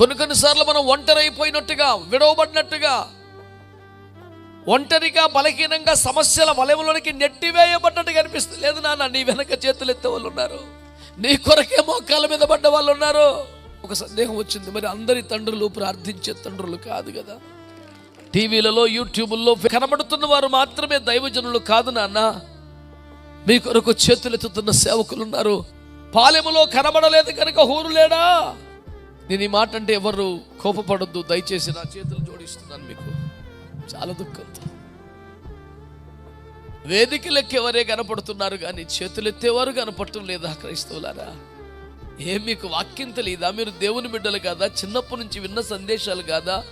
కొన్ని కొన్నిసార్లు మనం ఒంటరైపోయినట్టుగా విడవబడినట్టుగా ఒంటరిగా బలహీనంగా సమస్యల వలయంలోనికి నెట్టివేయబడ్డట్టుగా అనిపిస్తుంది లేదు నాన్న నీ వెనక చేతులు ఎత్తే వాళ్ళు ఉన్నారు నీ కొరకే మోకాల మీద పడ్డ వాళ్ళు ఉన్నారు ఒక సందేహం వచ్చింది. మరి అందరి తండ్రులు ప్రార్థించే తండ్రులు కాదు కదా. టీవీలలో యూట్యూబుల్లో కనబడుతున్న వారు మాత్రమే దైవజనులు కాదు నాన్న. మీ కొరకు చేతులెత్తుతున్న సేవకులు ఉన్నారు పాలెములో కనబడలేదు కనుక హూరు లేడా? నేను ఈ మాట అంటే ఎవరు కోపపడొద్దు దయచేసి నా చేతులు జోడిస్తున్నాను మీకు. చాలా దుఃఖంతో వేదికలెక్కి ఎవరే కనపడుతున్నారు కానీ చేతులెత్తేవారు కనపడటం లేదా క్రైస్తవులారా? ఏం మీకు వాక్యం తెలియదా మీరు దేవుని బిడ్డలు కాదా? చిన్నప్పటి నుంచి విన్న సందేశాలు కాదా?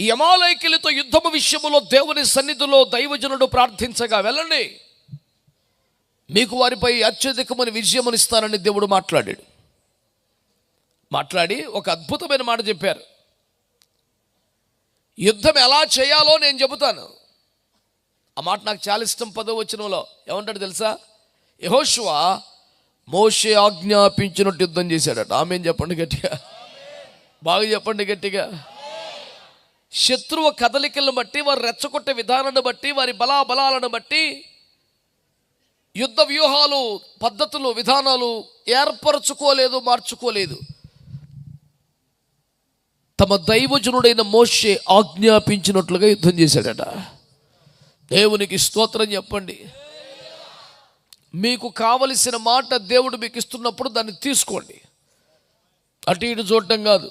ఈ అమాలయకులతో యుద్ధము విషయములో దేవుని సన్నిధిలో దైవజనుడు ప్రార్థించగా వెళ్ళండి. మీకు వారిపై అత్యధికమైన విజయమునిస్తానని దేవుడు మాట్లాడాడు. మాట్లాడి ఒక అద్భుతమైన మాట చెప్పారు. యుద్ధం ఎలా చేయాలో నేను చెబుతాను. ఆ మాట నాకు చాలా ఇష్టం పదో వచనంలో. ఏమంటాడు తెలుసా? యహోశివ మోషే ఆజ్ఞాపించినట్టు యుద్ధం చేశాడట. ఆమె చెప్పండి గట్టిగా. బాగా చెప్పండి గట్టిగా. శత్రువు కదలికలను బట్టి వారు రెచ్చగొట్టే విధానాన్ని బట్టి వారి బలాబలాలను బట్టి యుద్ధ వ్యూహాలు పద్ధతులు విధానాలు ఏర్పరచుకోలేదు మార్చుకోలేదు. తమ దైవజనుడైన మోషే ఆజ్ఞాపించినట్లుగా యుద్ధం చేశాడట. దేవునికి స్తోత్రం చెప్పండి. మీకు కావలసిన మాట దేవుడు మీకు ఇస్తున్నప్పుడు దాన్ని తీసుకోండి. అటు ఇటు చూడటం కాదు.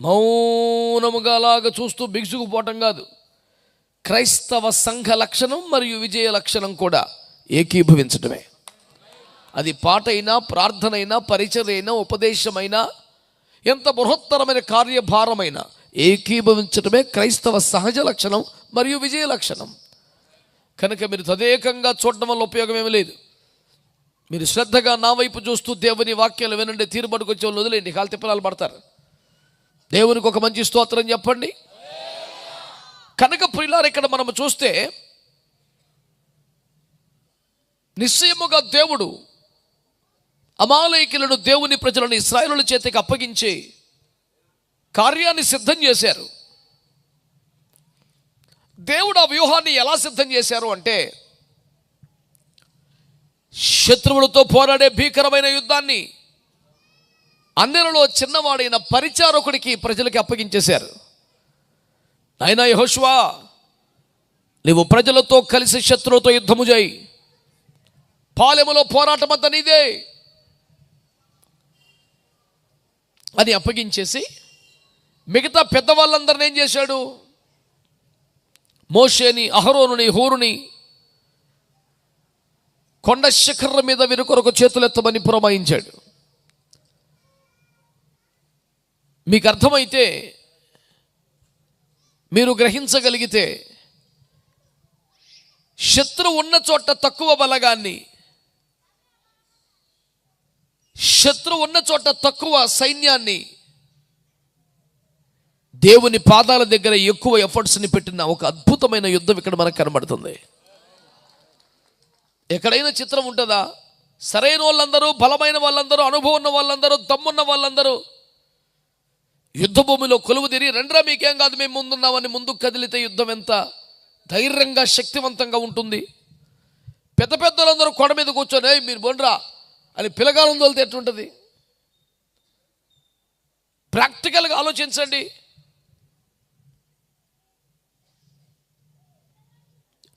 మౌనముగా అలాగ చూస్తూ బిగుసుకుపోవటం కాదు. క్రైస్తవ సంఘ లక్షణం మరియు విజయ లక్షణం కూడా ఏకీభవించటమే. అది పాట అయినా ప్రార్థన అయినా పరిచయ అయినా ఉపదేశమైనా ఎంత బృహత్తరమైన కార్యభారమైన ఏకీభవించటమే క్రైస్తవ సహజ లక్షణం మరియు విజయ లక్షణం. కనుక మీరు తదేకంగా చూడడం వల్ల ఉపయోగం ఏమీ లేదు. మీరు శ్రద్ధగా నా వైపు చూస్తూ దేవుని వాక్యాలు వినండి తీరుబడికి వచ్చే వాళ్ళు వదిలేండి కాలు తిప్పలాలు పడతారు. దేవునికి ఒక మంచి స్తోత్రం చెప్పండి. కనుక ప్రిలారు ఇక్కడ మనం చూస్తే నిశ్చయముగా దేవుడు అమాలయకులను దేవుని ప్రజలను ఇస్రాయలుల చేతికి అప్పగించి కార్యాన్ని సిద్ధం చేశారు. దేవుడు ఆ వ్యూహాన్ని ఎలా సిద్ధం చేశారు అంటే శత్రువులతో పోరాడే భీకరమైన యుద్ధాన్ని అందరిలో చిన్నవాడైన పరిచారకుడికి ప్రజలకి అప్పగించేశారు. నాయన యహోష్వా నీవు ప్రజలతో కలిసి శత్రువుతో యుద్ధము చేయి. పాలెములో పోరాటం అంతా నీదే. అని అప్పగించేసి మిగతా పెద్దవాళ్ళందరిని ఏం చేశాడు? మోషేని అహరోనుని హూరుని కొండ శిఖర్ల మీద వీరి చేతులెత్తమని పురమాయించాడు. మీకు అర్థమైతే మీరు గ్రహించగలిగితే శత్రువు ఉన్న చోట తక్కువ బలగాన్ని శత్రు ఉన్న చోట తక్కువ సైన్యాన్ని దేవుని పాదాల దగ్గర ఎక్కువ ఎఫర్ట్స్ని పెట్టిన ఒక అద్భుతమైన యుద్ధం ఇక్కడ మనకు కనబడుతుంది. ఎక్కడైనా చిత్రం ఉంటుందా? సరైన వాళ్ళందరూ బలమైన వాళ్ళందరూ అనుభవం ఉన్న వాళ్ళందరూ దమ్మున్న వాళ్ళందరూ యుద్ధ భూమిలో కొలువు తిరిగి రెండ్రా మీకేం కాదు మేము ముందున్నామని ముందుకు కదిలితే యుద్ధం ఎంత ధైర్యంగా శక్తివంతంగా ఉంటుంది. పెద్ద పెద్దలందరూ కొండ మీద కూర్చొని మీరు బొండ్రా అని పిల్లగాలం తోలితే ఎట్టుంటుంది ప్రాక్టికల్గా ఆలోచించండి.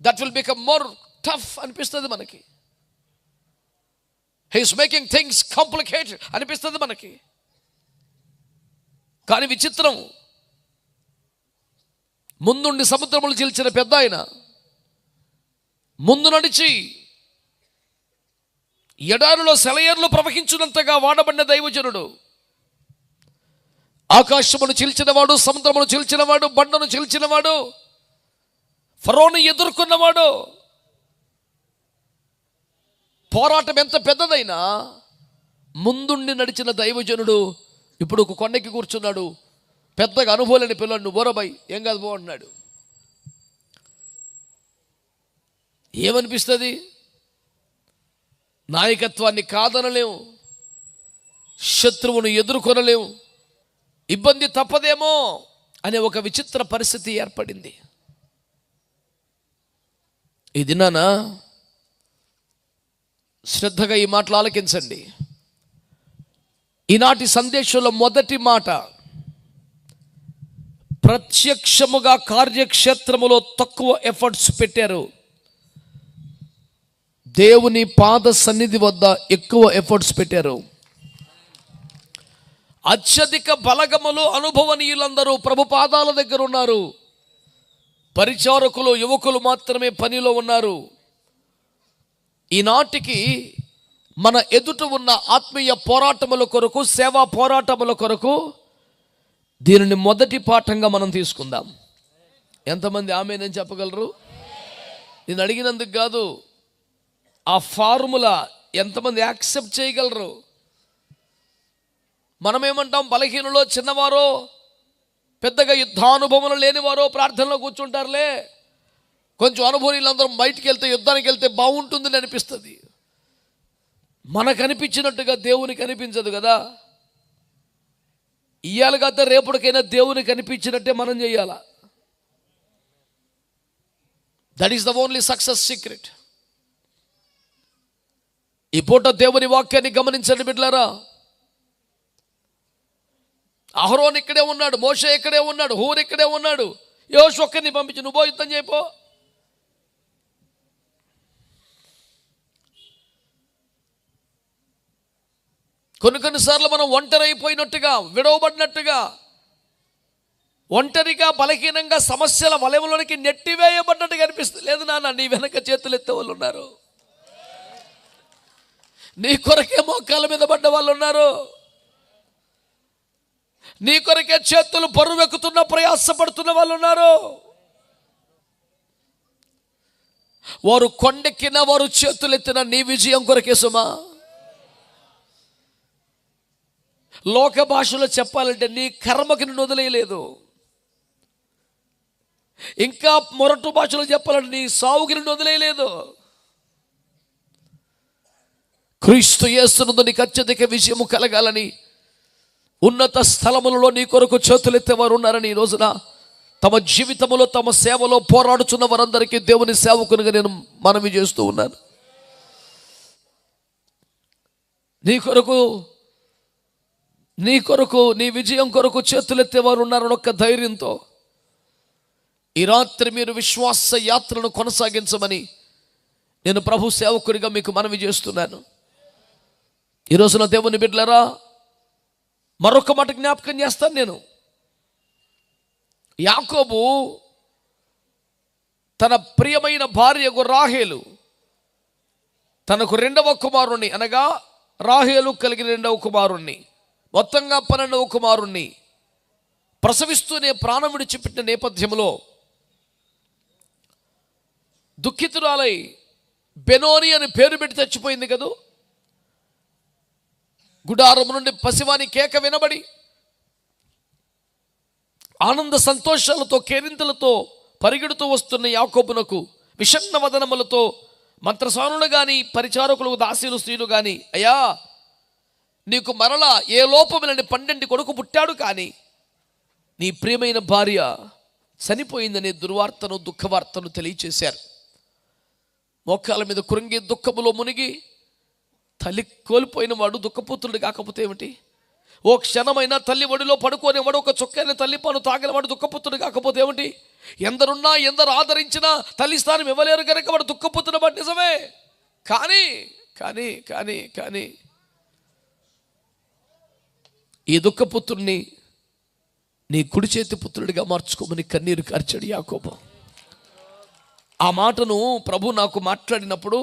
That will become more tough అనిపిస్తుంది మనకి. హీస్ మేకింగ్ థింగ్స్ కాంప్లికేటెడ్ అనిపిస్తుంది మనకి. కానీ విచిత్రం. ముందుండి సముద్రములు చీల్చిన పెద్ద ఆయన. ముందు నడిచి ఎడారులో సెలయర్లు ప్రవహించినంతగా వాడబడిన దైవజనుడు. ఆకాశమును చీల్చినవాడు సముద్రమును చీల్చినవాడు బండను చీల్చినవాడు ఫరోను ఎదుర్కొన్నవాడు. పోరాటం ఎంత పెద్దదైనా ముందుండి నడిచిన దైవజనుడు ఇప్పుడు ఒక కొండకి కూర్చున్నాడు. పెద్దగా అనుభవలేని పిల్లడు పిల్లలు నువ్వు బోరబాయ్ ఏం కాదు పో ఏమనిపిస్తుంది? నాయకత్వాన్ని కాదనలేము. శత్రువును ఎదుర్కొనలేము. ఇబ్బంది తప్పదేమో అనే ఒక విచిత్ర పరిస్థితి ఏర్పడింది. ఈ దినాన శ్రద్ధగా ఈ మాటలు ఆలకించండి. ఈనాటి సందేశంలో మొదటి మాట ప్రత్యక్షముగా కార్యక్షేత్రములో తక్కువ ఎఫర్ట్స్ పెట్టారు. దేవుని పాద సన్నిధి వద్ద ఎక్కువ ఎఫర్ట్స్ పెట్టారు. అత్యధిక బలగములు అనుభవనీయులందరూ ప్రభు పాదాల దగ్గర ఉన్నారు. పరిచారకులు యువకులు మాత్రమే పనిలో ఉన్నారు. ఈనాటికి మన ఎదుట ఉన్న ఆత్మీయ పోరాటముల కొరకు సేవా పోరాటముల కొరకు దీనిని మొదటి పాఠంగా మనం తీసుకుందాం. ఎంతమంది ఆమె నేను చెప్పగలరు? నేను అడిగినందుకు కాదు. ఆ ఫార్ములా ఎంతమంది యాక్సెప్ట్ చేయగలరు? మనమేమంటాం? బలహీనలో చిన్నవారో పెద్దగా యుద్ధానుభవం లేనివారో ప్రార్థనలో కూర్చుంటారులే. కొంచెం అనుభవీలందరం బయటికి వెళ్తే యుద్ధానికి వెళ్తే బాగుంటుందని అనిపిస్తుంది. మనకు అనిపించినట్టుగా దేవునికి అనిపించదు కదా? ఇయ్యాలి కదా రేపటికైనా దేవునికి అనిపించినట్టే మనం చేయాలా? That is the only success secret ఈ పూట దేవుని వాక్యాన్ని గమనించండి బిడ్లారా అహరోన్ ఇక్కడే ఉన్నాడు మోషే ఇక్కడే ఉన్నాడు హూర్ ఇక్కడే ఉన్నాడు. యోష్ ఒక్కరిని పంపించి నువ్వు యుద్ధం చేయపో కొన్ని కొన్నిసార్లు మనం ఒంటరి అయిపోయినట్టుగా విడవబడినట్టుగా ఒంటరిగా బలహీనంగా సమస్యల వలయంలోనికి నెట్టివేయబడ్డట్టుగా అనిపిస్తుంది లేదు నాన్న నీ వెనక చేతులు ఎత్తే వాళ్ళు ఉన్నారు. నీ కొరకే మోకాల మీద పడ్డ వాళ్ళు ఉన్నారు నీ కొరకే చేతులు పరువెక్కుతున్న ప్రయాసపడుతున్న వాళ్ళు ఉన్నారు వారు కొండెక్కిన వారు చేతులెత్తిన నీ విజయం కొరకే సుమా. లోక భాషలో చెప్పాలంటే నీ కర్మకి నిన్ను వదిలేయలేదు. ఇంకా మొరటు భాషలో చెప్పాలంటే నీ సావుకి నిన్ను వదిలేయలేదు. క్రీస్తు చేస్తున్నది నీకు అత్యధిక విజయము కలగాలని ఉన్నత స్థలములలో నీ కొరకు చేతులెత్తేవారు ఉన్నారని ఈ రోజున తమ జీవితంలో తమ సేవలో పోరాడుచున్న వారందరికీ దేవుని సేవకునిగా నేను మనవి చేస్తూ ఉన్నాను. నీ కొరకు నీ కొరకు నీ విజయం కొరకు చేతులెత్తేవారు ఉన్నారని ఒక్క ధైర్యంతో ఈ రాత్రి మీరు విశ్వాస యాత్రను కొనసాగించమని నేను ప్రభు సేవకునిగా మీకు మనవి చేస్తున్నాను. ఈ రోజున దేవుని బిడ్డలరా మరొక మాట జ్ఞాపకం చేస్తాను నేను. యాకోబు తన ప్రియమైన భార్యకు రాహేలు తనకు రెండవ కుమారుణ్ణి అనగా రాహేలు కలిగిన రెండవ కుమారుణ్ణి మొత్తంగా పన్నెండవ కుమారుణ్ణి ప్రసవిస్తూనే ప్రాణం విడిచిపెట్టిన నేపథ్యంలో దుఃఖితురాలై బెనోని అని పేరు పెట్టి చచ్చిపోయింది కదూ? గుడారం నుండి పసివాని కేక వినబడి ఆనంద సంతోషాలతో కేరింతలతో పరిగెడుతూ వస్తున్న యాకోబునకు విషణ్ణ వదనములతో మంత్రసానులు కానీ పరిచారకులు దాసీలు స్త్రీలు కానీ అయ్యా నీకు మరలా ఏ లోపములని పన్నెండు కొడుకు పుట్టాడు కానీ నీ ప్రియమైన భార్య చనిపోయిందనే దుర్వార్తను దుఃఖవార్తను తెలియచేశారు. మోకాల మీద కురంగి దుఃఖములో మునిగి తల్లి కోల్పోయిన వాడు దుఃఖపుత్రుడు కాకపోతే ఏమిటి? ఓ క్షణమైన తల్లి ఒడిలో పడుకోనివాడు ఒక చొక్కైన తల్లి పను తాగినవాడు దుఃఖపుత్రుడు కాకపోతే ఏమిటి? ఎందరున్నా ఎందరు ఆదరించినా తల్లి స్థానం ఇవ్వలేరు కనుక వాడు దుఃఖపుత్రుడు వాడు నిజమే. కానీ కానీ కానీ కానీ ఈ దుఃఖపుత్రుడిని నీ కుడి చేతి పుత్రుడిగా మార్చుకోమని కన్నీరు కార్చాడు యాకోబు. ఆ మాటను ప్రభు నాకు మాట్లాడినప్పుడు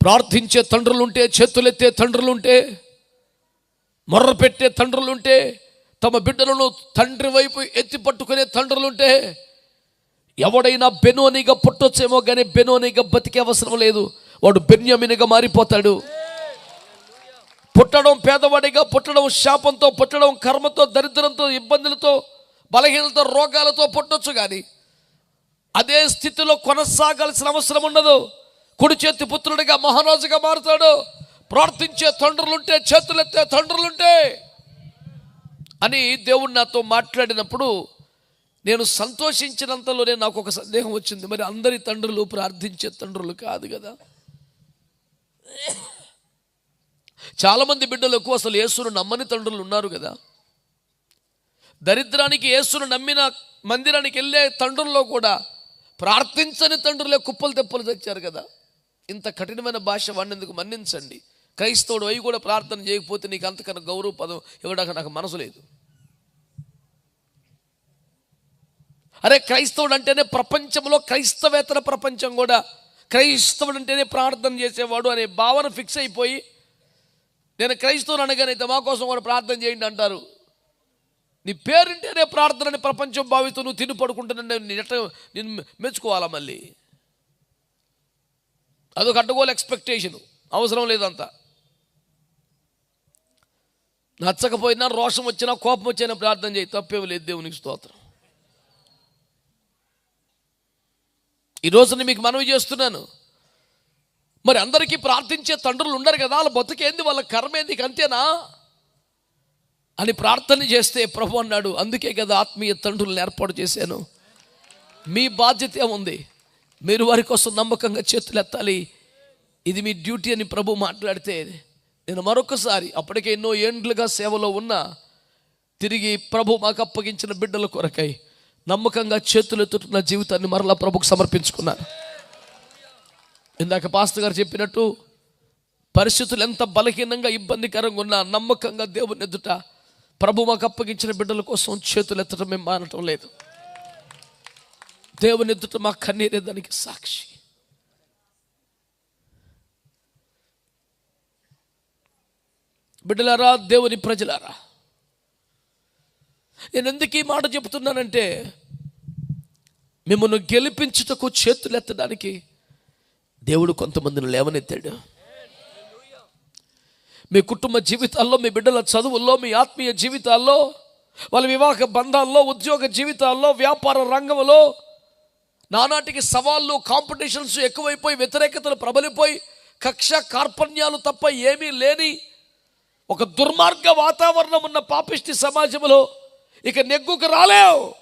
ప్రార్థించే తండ్రులుంటే చేతులెత్తే తండ్రులుంటే మొర్ర పెట్టే తండ్రులుంటే తమ బిడ్డలను తండ్రి వైపు ఎత్తి పట్టుకునే తండ్రులుంటే ఎవడైనా బెనోనిగా పుట్టొచ్చేమో కానీ బెనోనిగా బతికే అవసరం లేదు. వాడు బెన్యమినిగా మారిపోతాడు. పుట్టడం పేదవాడిగా పుట్టడం శాపంతో పుట్టడం కర్మతో దరిద్రంతో ఇబ్బందులతో బలహీనతో రోగాలతో పుట్టొచ్చు కానీ అదే స్థితిలో కొనసాగాల్సిన అవసరం ఉండదు. కుడి చేతి పుత్రుడిగా మహారాజుగా మారుతాడు. ప్రార్థించే తండ్రులుంటే చేతులెత్తే తండ్రులుంటే అని దేవుడు నాతో మాట్లాడినప్పుడు నేను సంతోషించినంతలోనే నాకు ఒక సందేహం వచ్చింది. మరి అందరి తండ్రులు ప్రార్థించే తండ్రులు కాదు కదా. చాలామంది బిడ్డలకు అసలు యేసును నమ్మని తండ్రులు ఉన్నారు కదా. దరిద్రానికి యేసును నమ్మిన మందిరానికి వెళ్ళే తండ్రుల్లో కూడా ప్రార్థించని తండ్రులే కుప్పలు తెప్పలు తెచ్చారు కదా. ఇంత కఠినమైన భాష వాడినందుకు మన్నించండి? క్రైస్తవుడు అవి కూడా ప్రార్థన చేయకపోతే నీకు అంతకన్నా గౌరవ పదం ఇవ్వడానికి నాకు మనసు లేదు. అరే క్రైస్తవుడు అంటేనే ప్రపంచంలో క్రైస్తవేతర ప్రపంచం కూడా. క్రైస్తవుడు అంటేనే ప్రార్థన చేసేవాడు అనే భావన ఫిక్స్ అయిపోయి నేను క్రైస్తవుని అనగానే అయితే మా కోసం కూడా ప్రార్థన చేయండి అంటారు. నీ పేరుంటేనే ప్రార్థనని ప్రపంచం భావిస్తూ నువ్వు తిని పడుకుంటున్నా నేను నేను మెచ్చుకోవాలా మళ్ళీ? అదొక అడ్డగోలు ఎక్స్పెక్టేషన్ అవసరం లేదంతా. నచ్చకపోయినా రోషం వచ్చినా కోపం వచ్చినా ప్రార్థన చేయి. తప్పేం లేదు దేవునికి స్తోత్రం. ఈ నేను మీకు మనవి చేస్తున్నాను. మరి అందరికీ ప్రార్థించే తండ్రులు ఉండరు కదా? వాళ్ళ బతుకేంది? వాళ్ళ కర్మ ఏంది? అంతేనా? అని ప్రార్థన చేస్తే ప్రభు అన్నాడు అందుకే కదా ఆత్మీయ తండ్రులను ఏర్పాటు చేశాను. మీ బాధ్యత ఏముంది? మీరు వారి కోసం నమ్మకంగా చేతులు ఎత్తాలి. ఇది మీ డ్యూటీ అని ప్రభు మాట్లాడితే నేను మరొకసారి అప్పటికే ఎన్నో ఏండ్లుగా సేవలో ఉన్నా తిరిగి ప్రభు మాకు అప్పగించిన బిడ్డల కొరకై నమ్మకంగా చేతులు ఎత్తుతున్న జీవితాన్ని మరలా ప్రభుకు సమర్పించుకున్నాను. ఇందాక పాస్టర్ గారు చెప్పినట్టు పరిస్థితులు ఎంత బలహీనంగా ఇబ్బందికరంగా ఉన్నా నమ్మకంగా దేవుని ఎదుట ప్రభు మాకు అప్పగించిన బిడ్డల కోసం చేతులు ఎత్తడం మేము మానటం లేదు. దేవుని ఎదుట మా కన్నీరే దానికి సాక్షి? బిడ్డలారా దేవుని ప్రజలారా నేను ఎందుకు ఈ మాట చెబుతున్నానంటే మిమ్మల్ని గెలిపించుటకు చేతులు ఎత్తడానికి దేవుడు కొంతమందిని లేవనెత్తాడు. మీ కుటుంబ జీవితాల్లో మీ బిడ్డల చదువుల్లో మీ ఆత్మీయ జీవితాల్లో వాళ్ళ వివాహ బంధాల్లో ఉద్యోగ జీవితాల్లో వ్యాపార రంగంలో నానాటికి సవాళ్ళు కాంపిటీషన్స్ ఎక్కువైపోయి వ్యతిరేకతలు ప్రబలిపోయి కక్ష కార్పణ్యాలు తప్ప ఏమీ లేని ఒక దుర్మార్గ వాతావరణం ఉన్న పాపిష్టి సమాజంలో ఇక నెగ్గుకు రాలేవు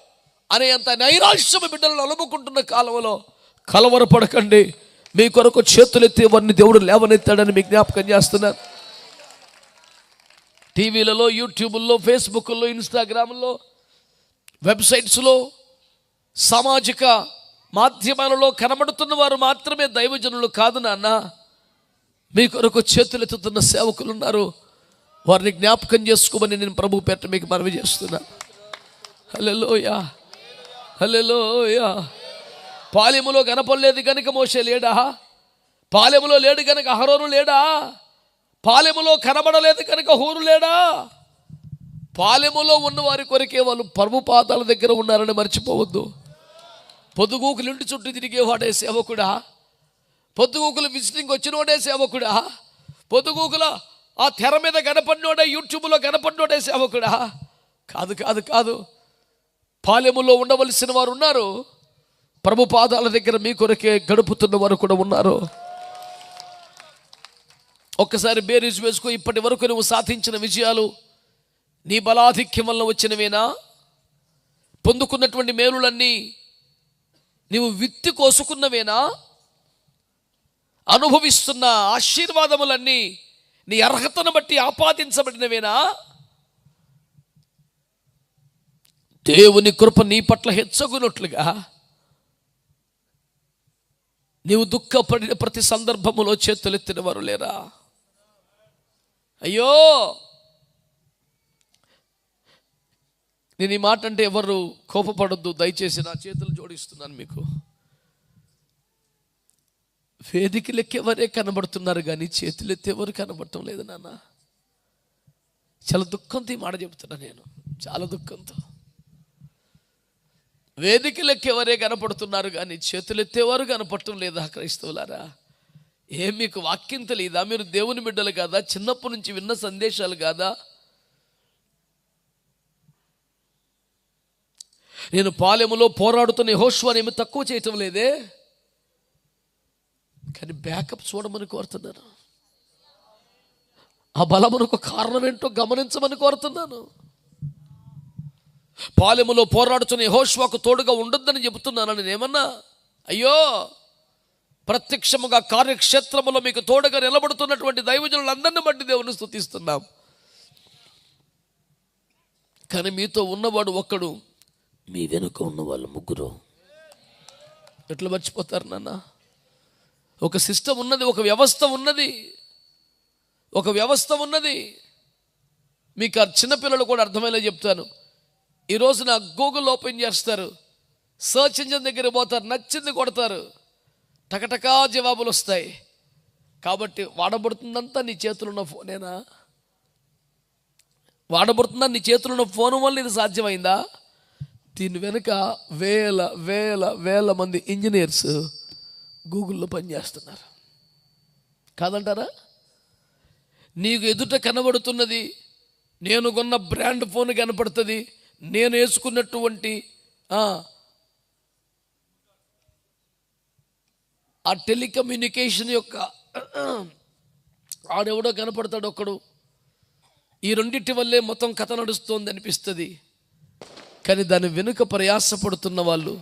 అనేంత నైరాశ్యం బిడ్డలను అలుముకుంటున్న కాలంలో కలవరపడకండి. మీ కొరకు చేతులెత్తి వారిని దేవుడు లేవనెత్తాడని మీ జ్ఞాపకం చేస్తున్నాను టీవీలలో యూట్యూబ్లో ఫేస్బుక్లో ఇన్స్టాగ్రామ్లో వెబ్సైట్స్లో సామాజిక మాధ్యమాలలో కనబడుతున్న వారు మాత్రమే దైవజనులు కాదు నాన్న. మీ కొరకు చేతులెత్తుతున్న సేవకులు ఉన్నారు వారిని జ్ఞాపకం చేసుకోమని నేను ప్రభు పేట మీకు మనవి చేస్తున్నా. హలోయా హలోయా పాలెములో కనపడలేదు కనుక మోసే లేడా? పాలెములో లేడు కనుక అహరోను లేడా? పాలెములో కనబడలేదు కనుక హోరు లేడా? పాలెములో ఉన్న వారి కొరకే వాళ్ళు పరుపు పాదాల దగ్గర ఉన్నారని మర్చిపోవద్దు. పొద్దుగూకులు ఇంటి చుట్టూ తిరిగేవాడే సేవకుడా? పొద్దుగూకులు విజిటింగ్ వచ్చినోడే సేవకుడా? పొద్దుగూకుల ఆ తెర మీద కనపడినోడే యూట్యూబ్లో కనపడినోడే సేవకుడా? కాదు కాదు కాదు. పాలెములో ఉండవలసిన వారు ఉన్నారు. ప్రభు పాదాల దగ్గర మీ కొరకే గడుపుతున్న వారు కూడా ఉన్నారు. ఒక్కసారి బేరీజ్ వేసుకో ఇప్పటి వరకు నువ్వు సాధించిన విజయాలు నీ బలాధిక్యం వల్ల వచ్చినవేనా? పొందుకున్నటువంటి మేలులన్నీ నీవు విత్తి కోసుకున్నవేనా? అనుభవిస్తున్న ఆశీర్వాదములన్నీ నీ అర్హతను బట్టి ఆపాదించబడినవేనా? దేవుని కృప నీ పట్ల హెచ్చగునట్లుగా నీవు దుఃఖపడిన ప్రతి సందర్భములో చేతులెత్తిన వారు లేరా? అయ్యో! నేను ఈ మాట అంటే ఎవరు కోపపడొద్దు దయచేసి నా చేతులు జోడిస్తున్నాను మీకు. వేదికలెక్కేవరే కనబడుతున్నారు కానీ చేతులెత్తే ఎవరు కనబడటం లేదు నాన్న. చాలా దుఃఖంతో ఈ మాట చెబుతున్నా నేను. చాలా దుఃఖంతో. వేదికలెక్కేవరే కనపడుతున్నారు కానీ చేతులెత్తేవారు కనపడటం లేదా క్రైస్తవులారా? ఏం మీకు వాక్యం తెలియదా మీరు దేవుని బిడ్డలు కాదా? చిన్నప్పటి నుంచి విన్న సందేశాలు కాదా? నేను పాలెములో పోరాడుతున్న యెహోషువని ఏమి తక్కువ చేయటం లేదే? కానీ బ్యాకప్ చూడమని కోరుతున్నాను. ఆ బలమునకు కారణం ఏంటో గమనించమని కోరుతున్నాను. పాలెములో పోరాడుతున్న హోష్వాకు తోడుగా ఉండొద్దని చెబుతున్నాను. నేను ఏమన్నా? అయ్యో! ప్రత్యక్షముగా కార్యక్షేత్రములో మీకు తోడుగా నిలబడుతున్నటువంటి దైవజనులందరిని బట్టి దేవుని స్థుతిస్తున్నాం కానీ మీతో ఉన్నవాడు ఒక్కడు మీ వెనుక ఉన్న వాళ్ళు ముగ్గురు. ఎట్లా మర్చిపోతారు నాన్న? ఒక సిస్టమ్ ఉన్నది ఒక వ్యవస్థ ఉన్నది. ఒక వ్యవస్థ ఉన్నది. మీకు ఆ చిన్నపిల్లలు కూడా అర్థమయ్యేలా చెప్తాను. ఈ రోజున గూగుల్ ఓపెన్ చేస్తారు. సర్చ్ ఇంజిన్ దగ్గర పోతారు నచ్చింది కొడతారు. టకటకా జవాబులు వస్తాయి. కాబట్టి వాడబడుతుందంతా నీ చేతులు ఉన్న ఫోనేనా వాడబడుతుందా నీ చేతులు ఉన్న ఫోన్ వల్ల ఇది సాధ్యమైందా? దీని వెనుక వేల వేల వేల మంది ఇంజనీర్స్ గూగుల్లో పనిచేస్తున్నారు. కాదంటారా? నీకు ఎదుట కనబడుతున్నది నేను కొన్న బ్రాండ్ ఫోన్ కనపడుతుంది నేను వేసుకున్నటువంటి ఆ, టెలికమ్యూనికేషన్ యొక్క ఆడెవడో కనపడతాడు ఒక్కడు ఈ రెండింటి వల్లే మొత్తం కథ నడుస్తోంది అనిపిస్తుంది కానీ దాని వెనుక ప్రయాసపడుతున్న వాళ్ళు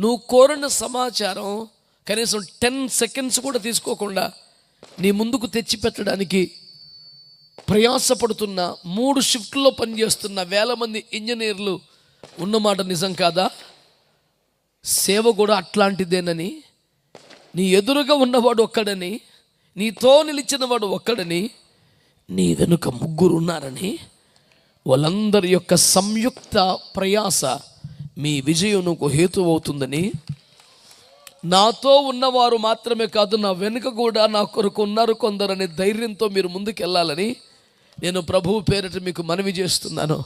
నువ్వు కోరిన సమాచారం కనీసం టెన్ సెకండ్స్ కూడా తీసుకోకుండా నీ ముందుకు తెచ్చిపెట్టడానికి ప్రయాసపడుతున్న మూడు షిఫ్ట్లో పనిచేస్తున్న వేల మంది ఇంజనీర్లు ఉన్నమాట నిజం కాదా? సేవ కూడా అట్లాంటిదేనని నీ ఎదురుగా ఉన్నవాడు ఒక్కడని నీతో నిలిచిన వాడు ఒక్కడని నీ వెనుక ముగ్గురు ఉన్నారని వాళ్ళందరి యొక్క సంయుక్త ప్రయాస మీ విజయమునకు హేతు అవుతుందని నాతో ఉన్నవారు మాత్రమే కాదు నా వెనుక కూడా నా కొరకు ఉన్నారు కొందరనే ధైర్యంతో మీరు ముందుకెళ్ళాలని నేను ప్రభువు పేరిట మీకు మనవి చేస్తున్నాను.